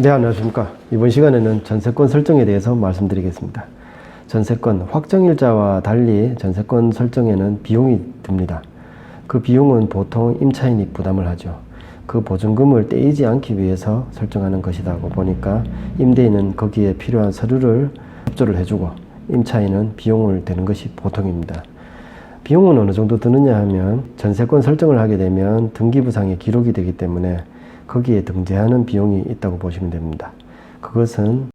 네, 안녕하십니까. 이번 시간에는 전세권 설정에 대해서 말씀드리겠습니다. 전세권 확정일자와 달리 전세권 설정에는 비용이 듭니다. 그 비용은 보통 임차인이 부담을 하죠. 그 보증금을 떼이지 않기 위해서 설정하는 것이라고 보니까 임대인은 거기에 필요한 서류를 협조를 해주고 임차인은 비용을 대는 것이 보통입니다. 비용은 어느 정도 드느냐 하면 전세권 설정을 하게 되면 등기부상에 기록이 되기 때문에 거기에 등재하는 비용이 있다고 보시면 됩니다. 그것은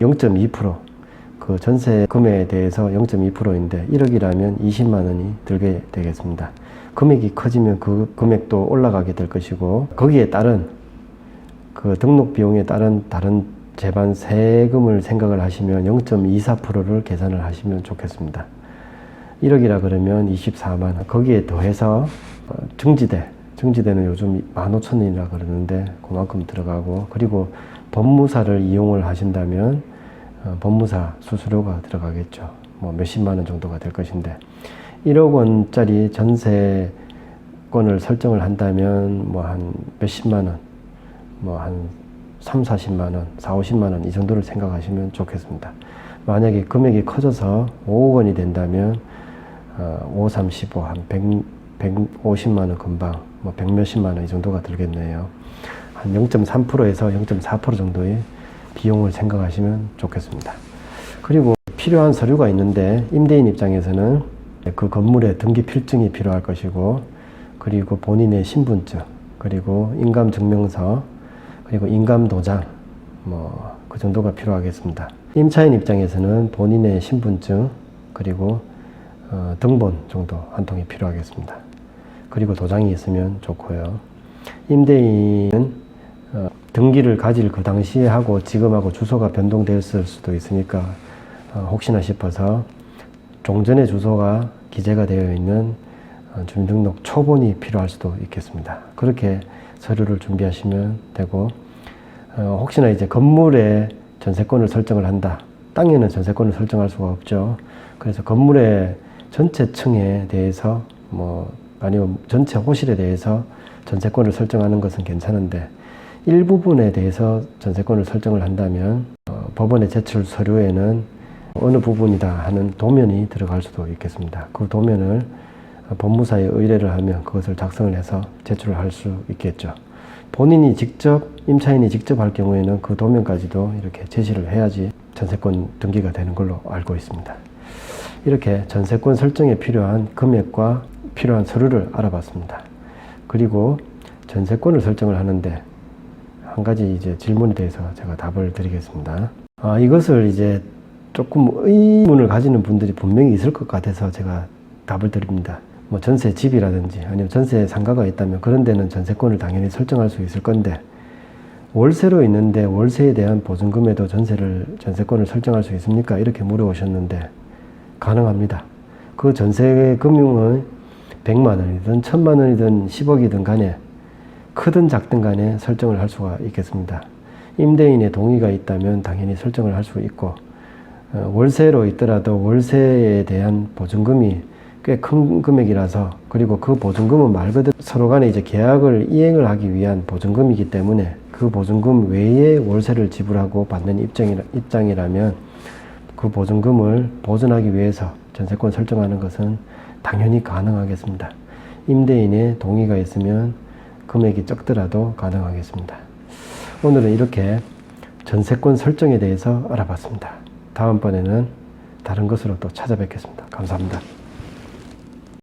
0.2%그 전세금에 대해서 0.2%인데 1억이라면 20만 원이 들게 되겠습니다. 금액이 커지면 그 금액도 올라가게 될 것이고 거기에 따른 그 등록 비용에 따른 다른 재반 세금을 생각을 하시면 0.24%를 계산을 하시면 좋겠습니다. 1억이라 그러면 24만 원. 거기에 더해서 어, 증지대, 증지대는 요즘 15,000원이라 그러는데 그만큼 들어가고 그리고 법무사를 이용을 하신다면 어, 법무사 수수료가 들어가겠죠. 뭐 몇십만 원 정도가 될 것인데 1억 원짜리 전세권을 설정을 한다면 뭐 한 몇십만 원, 뭐 한 3, 40만 원, 4, 50만 원 이 정도를 생각하시면 좋겠습니다. 만약에 금액이 커져서 5억 원이 된다면 어, 5, 3, 15, 한 100, 150만 원 금방, 뭐100 몇십만 원 이 정도가 들겠네요. 한 0.3%에서 0.4% 정도의 비용을 생각하시면 좋겠습니다. 그리고 필요한 서류가 있는데 임대인 입장에서는 그 건물의 등기 필증이 필요할 것이고 그리고 본인의 신분증 그리고 인감 증명서 그리고 인감 도장 뭐 그 정도가 필요하겠습니다. 임차인 입장에서는 본인의 신분증 그리고 어, 등본 정도 한 통이 필요하겠습니다. 그리고 도장이 있으면 좋고요. 임대인은 어, 등기를 가질 그 당시에 하고 지금하고 주소가 변동되었을 수도 있으니까 어, 혹시나 싶어서 종전의 주소가 기재가 되어 있는 어, 주민등록 초본이 필요할 수도 있겠습니다. 그렇게 서류를 준비하시면 되고 어, 혹시나 이제 건물에 전세권을 설정을 한다. 땅에는 전세권을 설정할 수가 없죠. 그래서 건물의 전체 층에 대해서 뭐 아니면 전체 호실에 대해서 전세권을 설정하는 것은 괜찮은데 일부분에 대해서 전세권을 설정을 한다면 어, 법원에 제출 서류에는 어느 부분이다 하는 도면이 들어갈 수도 있겠습니다. 그 도면을 법무사에 의뢰를 하면 그것을 작성을 해서 제출을 할 수 있겠죠. 본인이 직접 임차인이 직접 할 경우에는 그 도면까지도 이렇게 제시를 해야지 전세권 등기가 되는 걸로 알고 있습니다. 이렇게 전세권 설정에 필요한 금액과 필요한 서류를 알아봤습니다. 그리고 전세권을 설정을 하는데 한 가지 이제 질문에 대해서 제가 답을 드리겠습니다. 아, 이것을 이제 조금 의문을 가지는 분들이 분명히 있을 것 같아서 제가 답을 드립니다. 뭐 전세 집이라든지 아니면 전세 상가가 있다면 그런 데는 전세권을 당연히 설정할 수 있을 건데 월세로 있는데 월세에 대한 보증금에도 전세를 전세권을 설정할 수 있습니까? 이렇게 물어오셨는데 가능합니다. 그 전세 금융은 100만 원이든 1000만 원이든 10억이든 간에 크든 작든 간에 설정을 할 수가 있겠습니다. 임대인의 동의가 있다면 당연히 설정을 할 수 있고 어, 월세로 있더라도 월세에 대한 보증금이 꽤 큰 금액이라서 그리고 그 보증금은 말 그대로 서로 간에 이제 계약을 이행을 하기 위한 보증금이기 때문에 그 보증금 외에 월세를 지불하고 받는 입장이라, 입장이라면 그 보증금을 보존하기 위해서 전세권 설정하는 것은 당연히 가능하겠습니다. 임대인의 동의가 있으면 금액이 적더라도 가능하겠습니다. 오늘은 이렇게 전세권 설정에 대해서 알아봤습니다. 다음번에는 다른 것으로 또 찾아뵙겠습니다. 감사합니다.